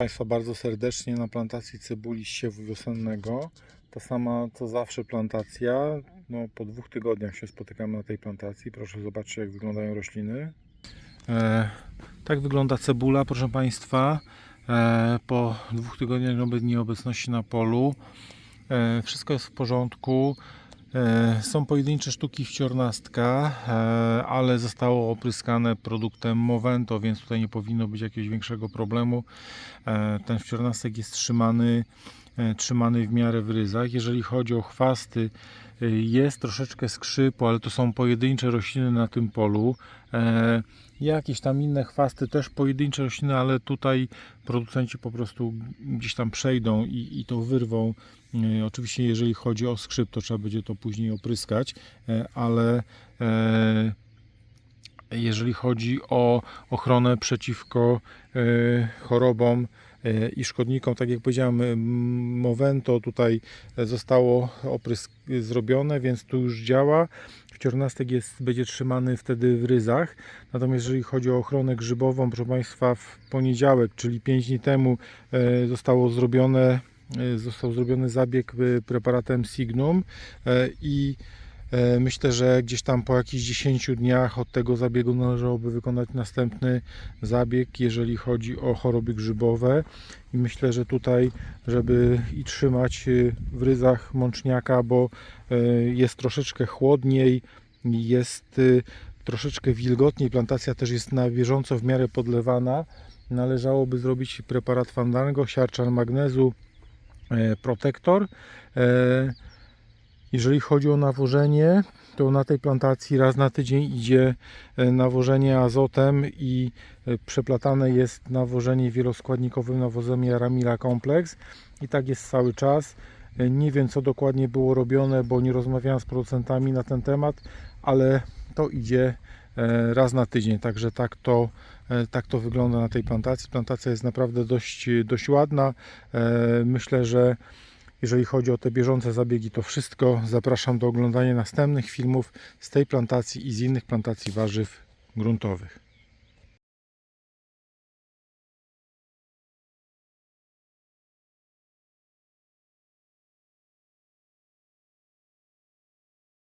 Państwa bardzo serdecznie na plantacji cebuli siewu wiosennego. Ta sama co zawsze plantacja. No, po dwóch tygodniach się spotykamy na tej plantacji. Proszę zobaczyć jak wyglądają rośliny. E, tak wygląda cebula, proszę Państwa. E, po dwóch tygodniach nieobecności na polu. E, wszystko jest w porządku. E, Są pojedyncze sztuki wciornastka, e, ale zostało opryskane produktem Movento, więc tutaj nie powinno być jakiegoś większego problemu. E, Ten wciornastek jest trzymany, trzymany w miarę w ryzach. Jeżeli chodzi o chwasty, e, jest troszeczkę skrzypu, ale to są pojedyncze rośliny na tym polu. E, Jakieś tam inne chwasty, też pojedyncze rośliny, ale tutaj producenci po prostu gdzieś tam przejdą i, i to wyrwą. E, Oczywiście, jeżeli chodzi o skrzyp, to trzeba będzie to później opryskać, e, ale e, jeżeli chodzi o ochronę przeciwko e, chorobom e, i szkodnikom, tak jak powiedziałem, Movento tutaj zostało oprysk zrobione, więc tu już działa. Wciornastek jest, będzie trzymany wtedy w ryzach. Natomiast jeżeli chodzi o ochronę grzybową, proszę Państwa, w poniedziałek, czyli 5 dni temu e, zostało zrobione e, został zrobiony zabieg e, preparatem Signum e, i e, myślę, że gdzieś tam po jakichś 10 dniach od tego zabiegu należałoby wykonać następny zabieg, jeżeli chodzi o choroby grzybowe i myślę, że tutaj, żeby i trzymać e, w ryzach mączniaka, bo e, jest troszeczkę chłodniej, jest e, troszeczkę wilgotniej, plantacja też jest na bieżąco w miarę podlewana, należałoby zrobić preparat fandango, siarczan magnezu, e, protektor. Jeżeli chodzi o nawożenie, to na tej plantacji raz na tydzień idzie e, nawożenie azotem i e, przeplatane jest nawożenie wieloskładnikowym nawozem Jaramila Complex i tak jest cały czas. E, Nie wiem co dokładnie było robione, bo nie rozmawiałem z producentami na ten temat, ale to idzie raz na tydzień, także tak to, tak to wygląda na tej plantacji. Plantacja jest naprawdę dość, dość ładna. Myślę, że jeżeli chodzi o te bieżące zabiegi, to wszystko. Zapraszam do oglądania następnych filmów z tej plantacji i z innych plantacji warzyw gruntowych.